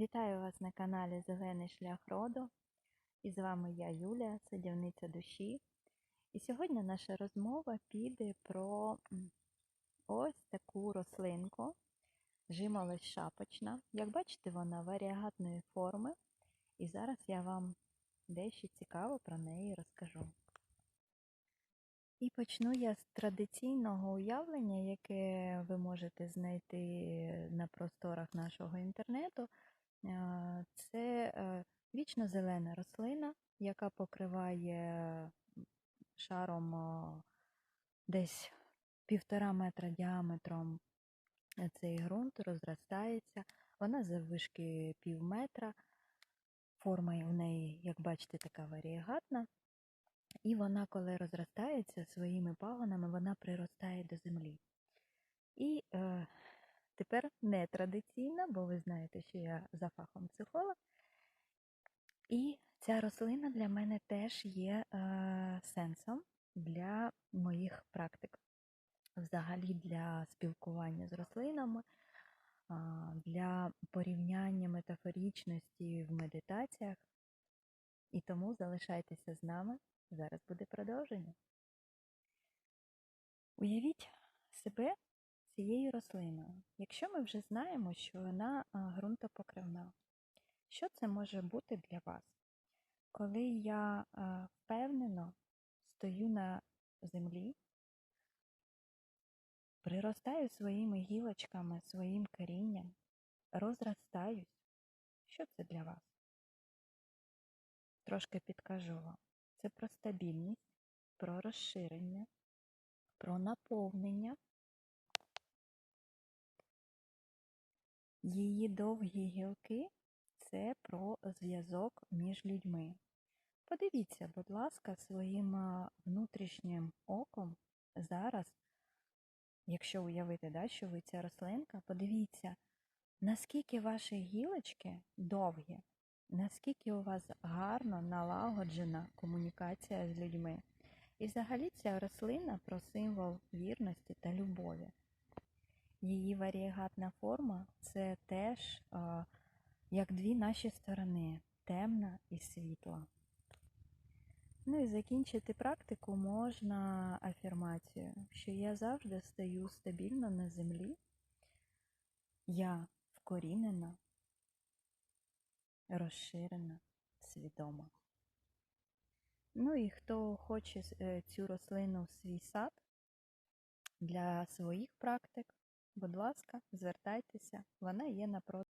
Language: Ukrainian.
Вітаю вас на каналі Зелений шлях роду. І з вами я, Юлія, садівниця душі. І сьогодні наша розмова піде про ось таку рослинку, жимолость шапочна. Як бачите, вона варіагатної форми. І зараз я вам дещо цікаво про неї розкажу. І почну я з традиційного уявлення, яке ви можете знайти на просторах нашого інтернету. Е, Це е, вічно зелена рослина, яка покриває шаром десь півтора метра діаметром цей ґрунт, розростається. Вона заввишки пів метра. Форма в неї, як бачите, така варієгатна. І вона, коли розростається своїми пагонами, вона приростає до землі. І е, тепер не традиційна, бо ви знаєте, що я за фахом психолог. І ця рослина для мене теж є е, сенсом для моїх практик, взагалі для спілкування з рослинами, для порівняння метафорічності в медитаціях. І тому залишайтеся з нами. Зараз буде продовження. Уявіть себе цією рослиною. Якщо ми вже знаємо, що вона ґрунтопокривна, що це може бути для вас? Коли я впевнено стою на землі, приростаю своїми гілочками, своїм корінням, розростаюсь, що це для вас? Трошки підкажу вам. Це про стабільність, про розширення, про наповнення. Її довгі гілки це про зв'язок між людьми. Подивіться, будь ласка, своїм внутрішнім оком зараз, якщо уявити, да, що ви ця рослинка, подивіться, наскільки ваші гілочки довгі, наскільки у вас гарно налагоджена комунікація з людьми. І взагалі ця рослина про символ вірності та любові. Її варієгатна форма це теж а, як дві наші сторони темна і світла. Ну і закінчити практику можна афірмацією, що я завжди стою стабільно на землі, я вкорінена, розширена, свідома. Ну і хто хоче цю рослину в свій сад для своїх практик, будь ласка, звертайтеся, вона є напроти.